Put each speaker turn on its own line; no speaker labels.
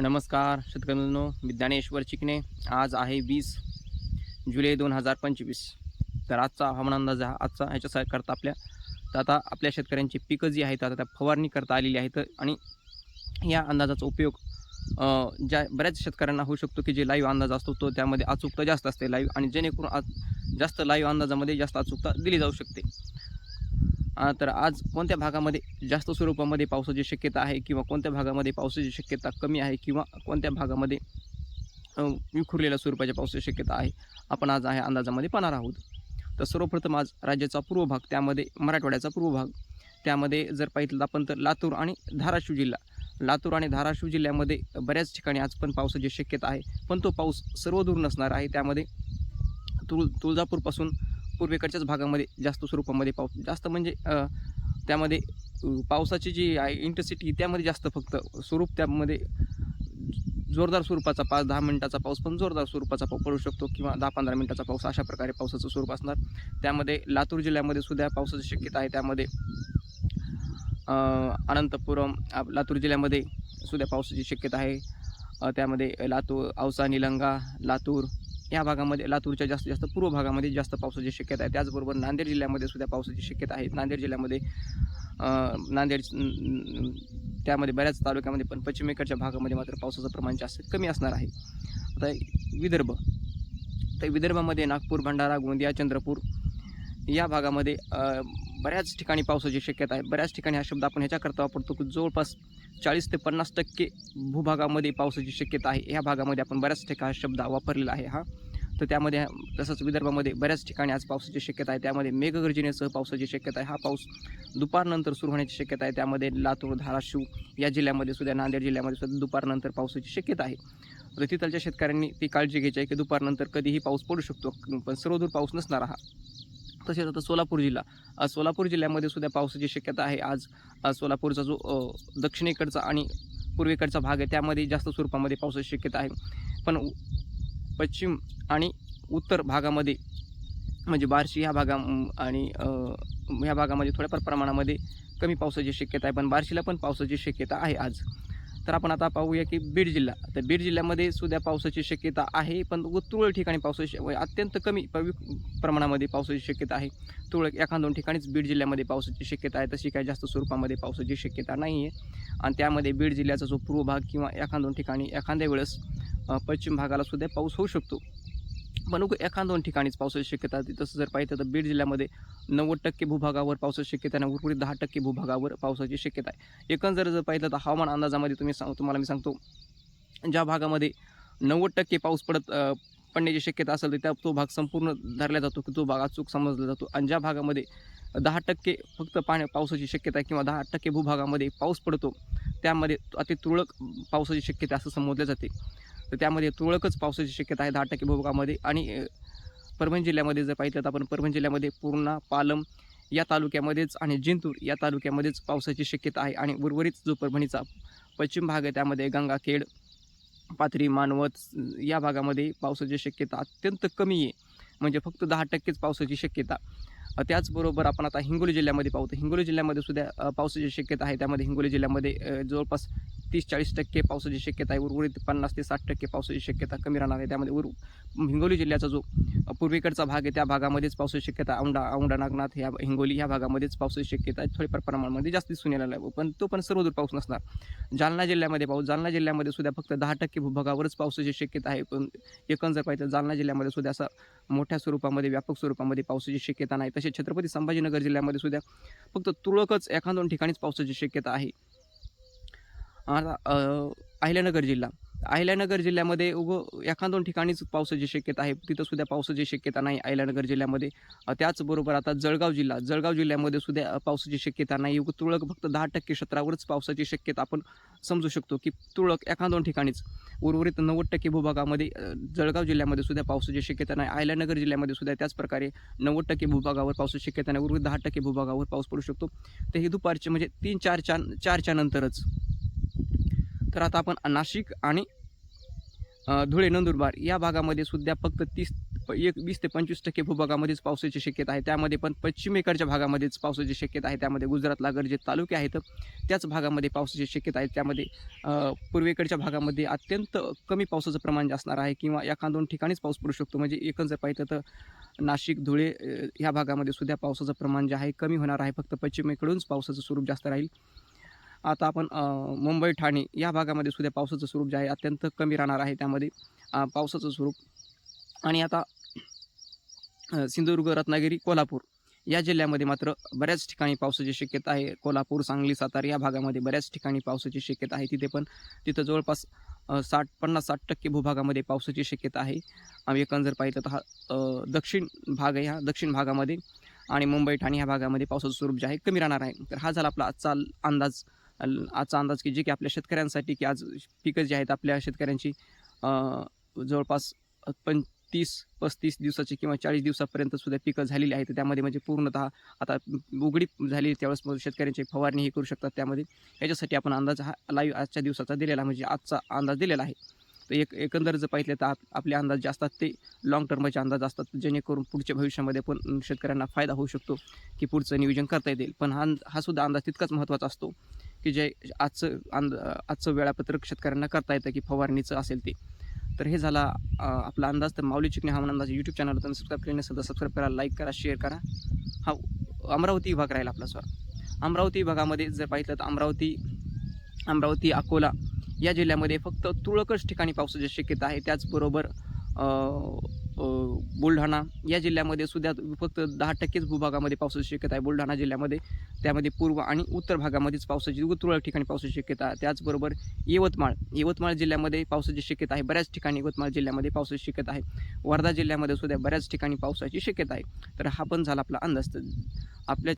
नमस्कार शेतकरी मित्रांनो मी ज्ञानेश्वर चिकणे आज आहे वीस जुलै दोन हजार पंचवीस. तर आजचा हवामान अंदाज हा आजचा ह्याच्या करता आपल्या तर आता आपल्या शेतकऱ्यांची पिकं जी आहेत आता त्या फवारणी करता आलेली आहेत आणि या अंदाजाचा उपयोग ज्या बऱ्याच शेतकऱ्यांना होऊ शकतो की जे लाईव्ह अंदाज असतो तो त्यामध्ये अचूकता जास्त असते लाईव्ह आणि जेणेकरून आज जास्त लाईव्ह अंदाजामध्ये जास्त अचूकता दिली जाऊ शकते. तर आज कोणत्या भागामध्ये जास्त स्वरूपामध्ये पावसाची शक्यता आहे किंवा कोणत्या भागामध्ये पावसाची शक्यता कमी आहे किंवा कोणत्या भागामध्ये विखुरलेल्या स्वरूपाच्या पावसाची शक्यता आहे? आपण आज आहे अंदाजामध्ये पाहणार आहोत. तर सर्वप्रथम आज राज्याचा पूर्व भाग त्यामध्ये मराठवाड्याचा पूर्व भाग. त्यामध्ये जर पाहिलं आपण तर लातूर आणि धाराशिव जिल्हा. लातूर आणि धाराशिव जिल्ह्यामध्ये बऱ्याच ठिकाणी आज पण पावसाची शक्यता आहे. पण तो पाऊस सर्वदूर नसणार आहे. त्यामध्ये तुळ तुळजापूरपासून पूर्वेकडच्याच भागामध्ये जास्त स्वरूपामध्ये पाऊस जास्त म्हणजे त्यामध्ये पावसाची जी आहे इंटेन्सिटी त्यामध्ये जास्त फक्त स्वरूप त्यामध्ये जोरदार स्वरूपाचा पाच दहा मिनटाचा पाऊस पण जोरदार स्वरूपाचा पाऊस पडू शकतो किंवा दहा पंधरा मिनटाचा पाऊस अशा प्रकारे पावसाचं स्वरूप असणार. त्यामध्ये लातूर जिल्ह्यामध्ये सुद्धा पावसाची शक्यता आहे. त्यामध्ये अनंतपुरम आप- लातूर जिल्ह्यामध्ये सुद्धा पावसाची शक्यता आहे. त्यामध्ये लातूर औसा निलंगा लातूर या भागामध्ये लातूरच्या जास्तीत जास्त पूर्व भागामध्ये जास्त पावसाची शक्यता आहे. त्याचबरोबर नांदेड जिल्ह्यामध्ये सुद्धा पावसाची शक्यता आहे. नांदेड जिल्ह्यामध्ये नांदेड त्यामध्ये बऱ्याच तालुक्यामध्ये पण पश्चिमेकडच्या भागामध्ये मात्र पावसाचं प्रमाण जास्त कमी असणार आहे. आता विदर्भ तर विदर्भामध्ये नागपूर भंडारा गोंदिया चंद्रपूर या भागामध्ये बऱ्याच ठिकाणी पावसाची शक्यता आहे. बऱ्याच ठिकाणी हा शब्द आपण ह्याच्याकरता वापरतो की जवळपास चाळीस ते पन्नास टक्के भूभागामध्ये पावसाची शक्यता आहे. ह्या भागामध्ये आपण बऱ्याच ठिकाणी शब्द वापरलेला आहे हा. तर त्यामध्ये तसंच विदर्भामध्ये बऱ्याच ठिकाणी आज पावसाची शक्यता आहे. त्यामध्ये मेघगर्जनेसह पावसाची शक्यता आहे. हा पाऊस दुपारनंतर सुरू होण्याची शक्यता आहे. त्यामध्ये लातूर धाराशिव या जिल्ह्यामध्ये सुद्धा नांदेड जिल्ह्यामध्ये सुद्धा दुपारनंतर पावसाची शक्यता आहे. तर तिथलच्या शेतकऱ्यांनी ती काळजी घ्यायची आहे की दुपारनंतर कधीही पाऊस पडू शकतो पण सर्वदूर पाऊस नसणार हा. तसेच आता सोलापूर जिल्हा. सोलापूर जिल्ह्यामध्ये सुद्धा पावसाची शक्यता आहे. आज सोलापूरचा जो दक्षिणेकडचा आणि पूर्वेकडचा भाग आहे त्यामध्ये जास्त स्वरूपामध्ये पावसाची शक्यता आहे. पण उ- पश्चिम आणि उत्तर भागामध्ये म्हणजे बार्शी ह्या भागा आणि ह्या भागामध्ये थोड्याफार प्रमाणामध्ये कमी पावसाची शक्यता आहे. पण बार्शीला पण पावसाची शक्यता आहे आज. तर आपण आता पाहूया की बीड जिल्हा. तर बीड जिल्ह्यामध्ये सुद्धा पावसाची शक्यता आहे पण उ- तुरळक ठिकाणी पावसाची व अत्यंत कमी पवि प्रमाणामध्ये पावसाची शक्यता आहे. तुरळक एखाद दोन ठिकाणीच बीड जिल्ह्यामध्ये पावसाची शक्यता आहे तशी काही जास्त स्वरूपामध्ये पावसाची शक्यता नाही आहे आणि त्यामध्ये बीड जिल्ह्याचा जो पूर्व भाग किंवा एखाद दोन ठिकाणी एखाद्या वेळेस पश्चिम भागाला सुद्धा पाऊस होऊ शकतो. पण एखाद दोन ठिकाणीच पावसाची शक्यता तसं जर पाहिलं तर बीड जिल्ह्यामध्ये नव्वद टक्के भूभागावर पावसाची शक्यता आणि उर्वरित दहा टक्के भूभागावर पावसाची शक्यता आहे. एकंदर जर पाहिलं तर हवामान अंदाजामध्ये तुम्ही सांग तुम्हाला मी सांगतो ज्या भागामध्ये नव्वद टक्के पाऊस पडत पडण्याची शक्यता असेल तर त्या तो भाग संपूर्ण धरला जातो की तो भाग अचूक समजला जातो. आणि ज्या भागामध्ये दहा टक्के फक्त पाण्या पावसाची शक्यता आहे किंवा दहा टक्के भूभागामध्ये पाऊस पडतो त्यामध्ये अति तुरळक पावसाची शक्यता असं संबोधलं जाते. तर त्यामध्ये तुरळकच पावसाची शक्यता आहे दहा टक्के भूभागामध्ये. आणि परभणी जिल्ह्यामध्ये जर पाहिलं तर आपण परभणी जिल्ह्यामध्ये पूर्णा पालम या तालुक्यामध्येच आणि जिंतूर या तालुक्यामध्येच पावसाची शक्यता आहे. आणि उर्वरित जो परभणीचा पश्चिम भाग आहे त्यामध्ये गंगाखेड पाथरी मानवत या भागामध्ये पावसाची शक्यता अत्यंत कमी आहे. म्हणजे फक्त दहा टक्केच पावसाची शक्यता. त्याचबरोबर आपण आता हिंगोली जिल्ह्यामध्ये पाहतो हिंगोली जिल्ह्यामध्ये सुद्धा पावसाची शक्यता आहे. त्यामध्ये हिंगोली जिल्ह्यामध्ये जवळपास तीस चाळीस टक्के पावसाची शक्यता आहे. उर्वरित पन्नास ते साठ टक्के पावसाची शक्यता कमी राहणार आहे. त्यामध्ये उर हिंगोली जिल्ह्याचा जो पूर्वेकडचा भाग आहे त्या भागामध्येच पावसाची शक्यता औंढा औंढा नागनाथ ह्या हिंगोली ह्या भागामध्येच पावसाची शक्यता आहे. थोडीफार प्रमाणामध्ये जास्त दिसून यायला आहे पण तो पण सर्वदूर पाऊस नसणार. जालना जिल्ह्यामध्ये पाऊस जालना जिल्ह्यामध्ये सुद्धा फक्त दहा टक्के भूभागावरच पावसाची शक्यता आहे. पण एकंदर पाहिजे तर जालना जिल्ह्यामध्ये सुद्धा असा मोठ्या स्वरूपामध्ये व्यापक स्वरूपामध्ये पावसाची शक्यता नाही. तसेच छत्रपती संभाजीनगर जिल्ह्यामध्ये सुद्धा फक्त तुरळकच एखादोन ठिकाणीच पावसाची शक्यता आहे. आता अहिल्यानगर जिल्हा. अहिल्यानगर जिल्ह्यामध्ये उगं एखाद दोन ठिकाणीच पावसाची शक्यता आहे. तिथं सुद्धा पावसाची शक्यता नाही अहिल्यानगर जिल्ह्यामध्ये. त्याचबरोबर आता जळगाव जिल्हा. जळगाव जिल्ह्यामध्ये सुद्धा पावसाची शक्यता नाही. उगं तुरळक फक्त दहा टक्के क्षेत्रावरच पावसाची शक्यता आपण समजू शकतो की तुरळक एखाद दोन ठिकाणीच. उर्वरित नव्वद टक्के भूभागामध्ये जळगाव जिल्ह्यामध्ये सुद्धा पावसाची शक्यता नाही. अहिल्यानगर जिल्ह्यामध्ये सुद्धा त्याच प्रकारे नव्वद टक्के भूभागावर पावसाची शक्यता नाही. उर्वरित दहा टक्के भूभागावर पाऊस पडू शकतो. तेही हे दुपारचे म्हणजे तीन चार च्या चारच्या नंतरच. तर आता आपण नाशिक आणि धुळे नंदुरबार या भागामध्ये सुद्धा फक्त तीस प एक वीस ते पंचवीस टक्के भूभागामध्येच पावसाची शक्यता आहे. त्यामध्ये पण पश्चिमेकडच्या भागामध्येच पावसाची शक्यता आहे. त्यामध्ये गुजरातला लागड जे तालुके आहेत त्याच भागामध्ये पावसाची शक्यता आहे. त्यामध्ये पूर्वेकडच्या भागामध्ये अत्यंत कमी पावसाचं प्रमाण जे असणार आहे किंवा एखाद दोन ठिकाणीच पाऊस पडू शकतो. म्हणजे एकच जर पाहिलं तर नाशिक धुळे ह्या भागामध्ये सुद्धा पावसाचं प्रमाण जे आहे कमी होणार आहे. फक्त पश्चिमेकडूनच पावसाचं स्वरूप जास्त राहील. आता आपण मुंबई ठाणे या भागामध्ये सुद्धा पावसाचं स्वरूप जे आहे अत्यंत कमी राहणार आहे त्यामध्ये पावसाचं स्वरूप. आणि आता सिंधुदुर्ग रत्नागिरी कोल्हापूर या जिल्ह्यामध्ये मात्र बऱ्याच ठिकाणी पावसाची शक्यता आहे. कोल्हापूर सांगली सातारा या भागामध्ये बऱ्याच ठिकाणी पावसाची शक्यता आहे. तिथे पण तिथं जवळपास साठ पन्नास साठ टक्के भूभागामध्ये पावसाची शक्यता आहे. आम्ही एकंदर पाहिलं तर हा दक्षिण भाग आहे हा दक्षिण भागामध्ये. आणि मुंबई ठाणे ह्या भागामध्ये पावसाचं स्वरूप जे आहे कमी राहणार आहे. तर हा झाला आपला आजचा अंदाज. आजचा अंदाज की जे की आपल्या शेतकऱ्यांसाठी की आज पिकं जी आहेत आपल्या शेतकऱ्यांची जवळपास पण तीस पस्तीस दिवसाची किंवा चाळीस दिवसापर्यंत सुद्धा पिकं झालेली आहेत. त्यामध्ये म्हणजे पूर्णतः आता उघडी झाली त्यावेळेस शेतकऱ्यांची फवारणी हे करू शकतात त्यामध्ये. याच्यासाठी आपण अंदाज हा लाईव्ह आजच्या दिवसाचा दिलेला म्हणजे आजचा अंदाज दिलेला आहे. तर एक एकंदर जर पाहिलं तर आप आपले अंदाज जे असतात ते लाँग टर्मचे अंदाज असतात. जेणेकरून पुढच्या भविष्यामध्ये पण शेतकऱ्यांना फायदा होऊ शकतो की पुढचं नियोजन करता येईल. पण हा हा सुद्धा अंदाज तितकाच महत्त्वाचा असतो. की जे आजचं अंद आजचं वेळापत्रक शेतकऱ्यांना करता येतं की फवारणीचं असेल ते. तर हे झाला आपला अंदाज. तर माऊली चिकणे हवामान अंदाज यूट्यूब चॅनल तुम्ही सबस्क्राईब केले नसेल तर सबस्क्राईब करा लाईक करा शेअर करा. हा अमरावती विभाग राहील आपला सर अमरावती विभागामध्ये जर पाहिलं तर अमरावती अमरावती अकोला या जिल्ह्यामध्ये फक्त तुरळकच ठिकाणी पावसाची शक्यता आहे. त्याचबरोबर बुलढाणा या जिल्ह्यामध्ये सुद्धा फक्त दहा टक्केच भूभागामध्ये पावसाची शक्यता आहे. बुलढाणा जिल्ह्यामध्ये त्यामध्ये पूर्व आणि उत्तर भागामध्येच पावसाची तुरळक ठिकाणी पावसाची शक्यता आहे. त्याचबरोबर यवतमाळ यवतमाळ जिल्ह्यामध्ये पावसाची शक्यता आहे. बऱ्याच ठिकाणी यवतमाळ जिल्ह्यामध्ये पावसाची शक्यता आहे. वर्धा जिल्ह्यामध्ये सुद्धा बऱ्याच ठिकाणी पावसाची शक्यता आहे. तर हा पण झाला आपला अंदाज. आपल्या